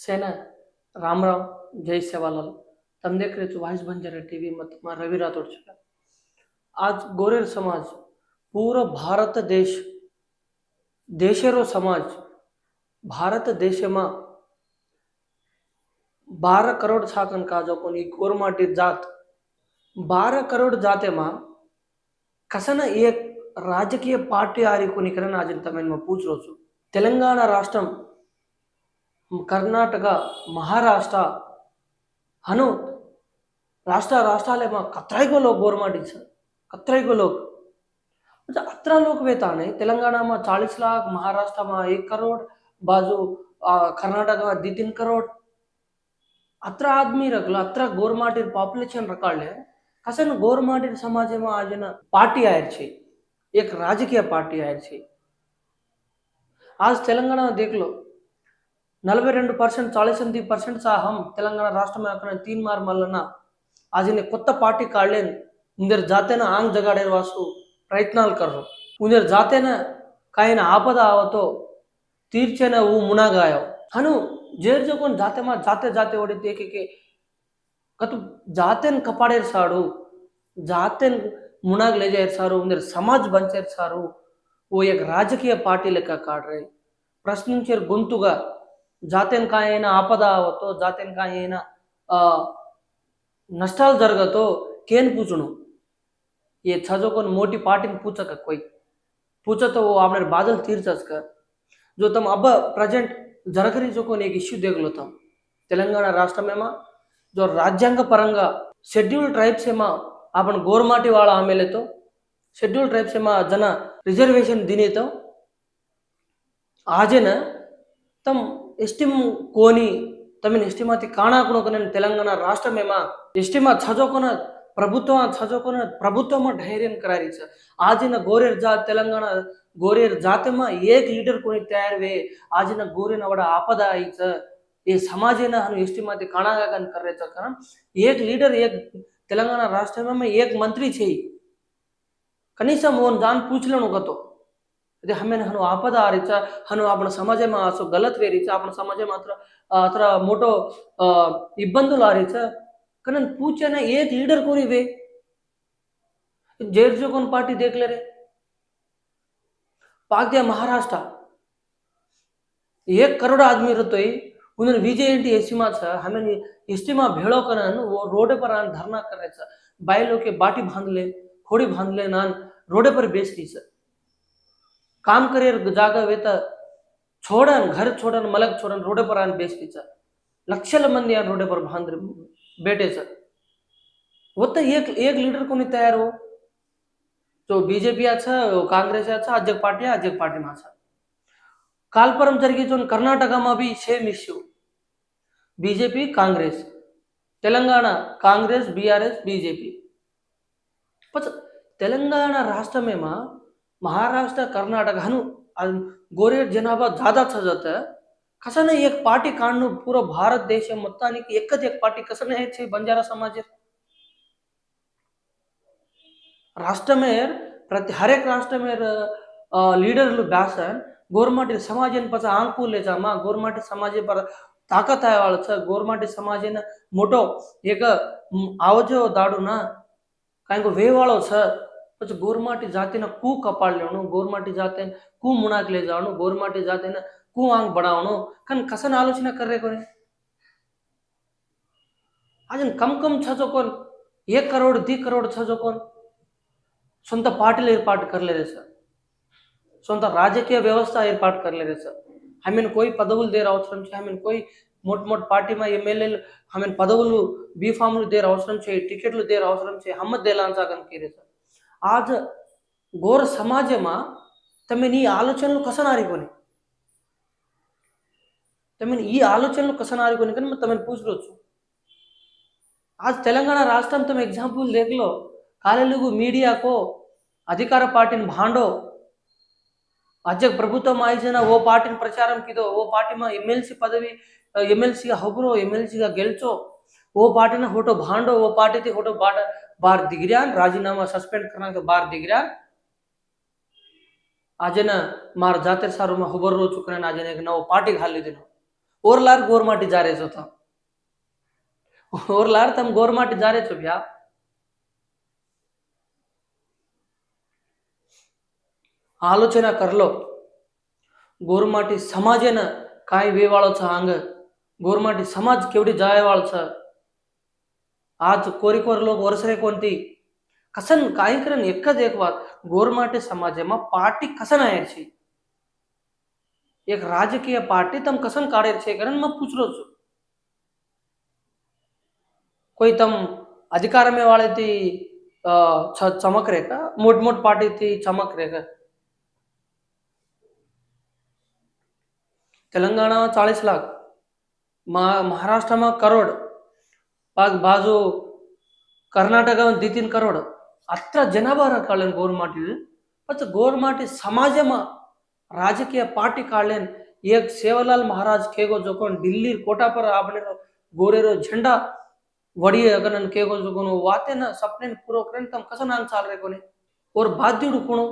ಸೇನಾ ರಾಮರಾವ್ ಜೈ ಸೇವಾಲಾಲ್ ತಂದೆ ಕರೆತು ವಾಯ್ಸ್ ಬಂಜಾರೆ ಟಿ ವಿ ಮತ್ತು ರವಿ ರಾಥೋಡ್ ಜೊತೆ आज गोरेर समाज पूरा भारत देश દેશેરો સમાજ ભારત દેશમાં બાર કરોડ છાકન કાજકોની કોરમાટી જાત બાર કરોડ જાતેમાં કસન એક રાજકીય પાર્ટી આરી કોની કરન આજે તમે પૂછ રહો છો તેલંગાણા રાષ્ટ્రం కర్ణాటక మహారాష్ట్ర అను రాష్ట్ర రాష్ట్రాలేమో కత్రాయికో లోక్ గవర్नमेंट ఇచ్చారు కత్రాయికో लोग अच्छा अतरा लोग वेताने तेलंगाना में चालीस लाख महाराष्ट्र में एक करोड़ बाजू कर्नाटक में दी तीन करोड़ अत्र आदमी रखल अत्र गोरमाटिर पॉपुलेशन रखल है कसन गोरमाटिर समाज में आज ना पार्टी आयर छे एक राजकीय पार्टी आयर छे आज तेलंगाना देख लो నలభై రెండు పర్సెంట్ చాలీస్ ఎనిమిది పర్సెంట్ సహం తెలంగాణ రాష్ట్రం యొక్క తీన్ మార్ మల్లన్న ఆజిని కొత్త పార్టీ కాళ్ళేన్ ఉందరు జాతైన ఆంగ్ జగాడే వాసు ప్రయత్నాలు కర్రు. ఉందరు జాతైన కాయన ఆపద ఆవతో తీర్చైన ఊ మునాగాయో అను జేర్జకొని జాతే మా జాతే జాతే ఒడితే ఏకేకే. కతు జాతేన్ కపాడేరు సాడు జాతేన్ మునాగ్ లేజేరు సారు ఉందరు సమాజ్ బంచేరు సారు ఓ యొక్క రాజకీయ పార్టీ లెక్క కాడ్రై. ప్రశ్నించారు గొంతుగా జాతెన్ కాయైనా ఆపద అవతో జాతెన్ కాయైనా ఆ, నష్టాలు జరగతో కేన్ పూచును ये छजोकोन मोटी पार्टी में पूछा का कोई पूछा तो वो आपने बादल तीर कर जो तुम अब प्रेजेंट జరగరి जो कोन एक इश्यू देख लो तुम తెలంగాణ రాష్ట్రమేమా जो రాజ్యాంగ పరంగా షెడ్యూల్ ట్రైబ్స్ ఏమా आपण गोरमाटी वाला आमेले तो शेड्यूल ट्राइब्स एमा जना रिजर्वेशन दिने तो ఎస్టిమ్ కోని ತಮಿನ್ ఎస్టిమాతి ಕಾಣಾಕುಣಕ తెలంగాణ ತೆಲಂಗಾಣ ರಾಷ್ಟ್ರ ಮೇಮ ಎಸ್ಟಿಮ ప్రభుత్వం చదువుకున్న ప్రభుత్వం ధైర్యం కరారీచ ఆజిన గోరేర్ జా తెలంగాణ గోరేర్ జాతమా ఏక్ లీడర్ కొని తయారు తయారువే. ఆజిన గోరేన వడ ఆపద ఆయిచ ఏ సమాజేన హను ఎస్టిమాతి మాతి కణాగాగన్ కర్రేచ ఏక్ లీడర్ ఏక్ తెలంగాణ రాష్ట్రమే ఏక్ మంత్రి చేయి. కనీసం ఓన్ దాన్ పూచలను గతో. म्हणजे हमेन हनु आपदारीच हनु आपण समाजमा असो गलत वेरीच आपण समाज मात्र अत्र मोठो इबंद लारीच कारण पूचेने एक लीडर कोरी वे जेर जो कोण पार्टी देखले रे पाग्या महाराष्ट्र एक करोड आदमी रतोय उन्हें विजय एंटी एस सीमा हमे एस सीमा भेड़ो करें वो रोड पर आन धरना कर रहे बाई लोग के बाटी बांध ले खोड़ी बांध ले नान रोड पर बेच रही सर કામ કરી જાગા વેતા घर ઘર છોડન મલક रोड पर પર આને બેસપીચા लक्षल मंदी આ रोड पर भांद बैठे सर वो तो एक एक लीडर को नहीं तैयार हो। तो बीजेपी अच्छा कांग्रेस अच्छा आज पार्टी आज पार्टी में अच्छा। काल परम ज़रिए जो कर्नाटक में भी same issue BJP, Congress. Telangana, Congress, BRS, BJP. Telangana Rashtra में माँ महाराष्ट्र, कर्नाटक, हनु गोरे जनाभा ज़्यादा था जाता है। कसा ने एक पार्टी कांड, पूरा भारत देश है, मत्ता एक एक पार्टी कसा ने है बंजारा समाज राष्ट्र में प्रति हर एक राष्ट्र में लीडर लो बैस है। गोरमाटे समाज ने पता आँख ले जा, माँ, गोरमाटे समाज पर ताकत है वाला था गोरमाटे समाज ने मोटो, एक आवाज़ दाढ़ो ना कहीं को वे वालों सर पे गोरमाटी जाति ने कू कपाल ले गोरमाटी जाते कू मुनाक ले जाओ गोरमाटी जाते ने कू आंग बढ़ाओ कन कसन आलोचना कर रहे को आज कम कम छ जो एक करोड़ दी करोड़ छ जो कौन सुंत पार्टी एर्पाट कर ले रहे सर सुंत राजकीय व्यवस्था एर्पाट कर ले रहे सर हमें कोई पदवल देर अवसर हमें कोई मोट मोट पार्टी में एमएलए हमें पदवल बी फार्म देर अवसर टिकेट देर अवसर हम देला सर આજ ગોર સમાજમાં તમેની ఆలోచనలు કસનારીકોને తమని ఈ ఆలోచనలు కసనారుకొని కానీ తమని పూసుకోవచ్చు ఆజ్ తెలంగాణ రాష్ట్రం తమ ఎగ్జాంపుల్ లేకలో కాలెలుగు మీడియాకో అధికార పార్టీని భాండో అధ్య ప్రభుత్వం ఆయోజన ఓ పార్టీని ప్రచారం కిదో ఓ పార్టీ మా ఎమ్మెల్సీ పదవి ఎమ్మెల్సీగా హబురో ఎమ్మెల్సీగా గెలిచో ఓ పార్టీని హోటో భాండో ఓ పార్టీది హోటో బాట बार दिगरियान राजीनामा सस्पेंड करना के बार दिगरियान आज ना मार जाते सारो में हुबर रो चुके आज एक नव पार्टी घाली दिनो ओरलार गोरमाटी जा रे होता ओरलार तम गोरमाटी जा रे छो भ्या આલોચના કરલો ગોરમાટી સમાજેને કાંય વેવાળો છે આંગ ગોરમાટી સમાજ કેવડી જાયવાળ છે आज कोरीकोर लोक वरसरे कोणती कसन काहीकरण एकच एक वाद गोरमाटे समाजમાં પાર્ટી કસન આયર છે એક રાજકીય પાર્ટી તમ કસન કાઢેર છે કારણ મેં પૂછલો છું કોઈ તમ અધિકારમે વાળેથી ચમક રેખા મોટ મોટ પાર્ટીથી ચમક રેખા તેલંગાણામાં ચાલીસ લાખ મહારાષ્ટ્રમાં કરોડ ಬಾಗ್ ಬಾಜು ಕರ್ನಾಟಕ ಒಂದು ದಿತಿನ್ ಕರೋಡ್ ಹತ್ರ ಜನ ಬರ ಕಾಳೇನು ಗೋರ್ಮಾಟಿಲ್ ಮತ್ತು ಗೋರ್ಮಾಟಿ ಸಮಾಜಮ ರಾಜಕೀಯ ಪಾರ್ಟಿ ಕಾಳೇನ್ ಏಕ್ ಸೇವಲಾಲ್ ಮಹಾರಾಜ್ ಕೇಗೋ ಜೋಕೊಂಡು ಡಿಲ್ಲಿ ಕೋಟಾಪರ ಆಬಣಿರೋ ಗೋರೆರೋ झंडा वड़िए अगर केगो जोगनो वाते ना सपने पूरो करें तम कसन आन साल रे कोने और बाध्य रुकुणो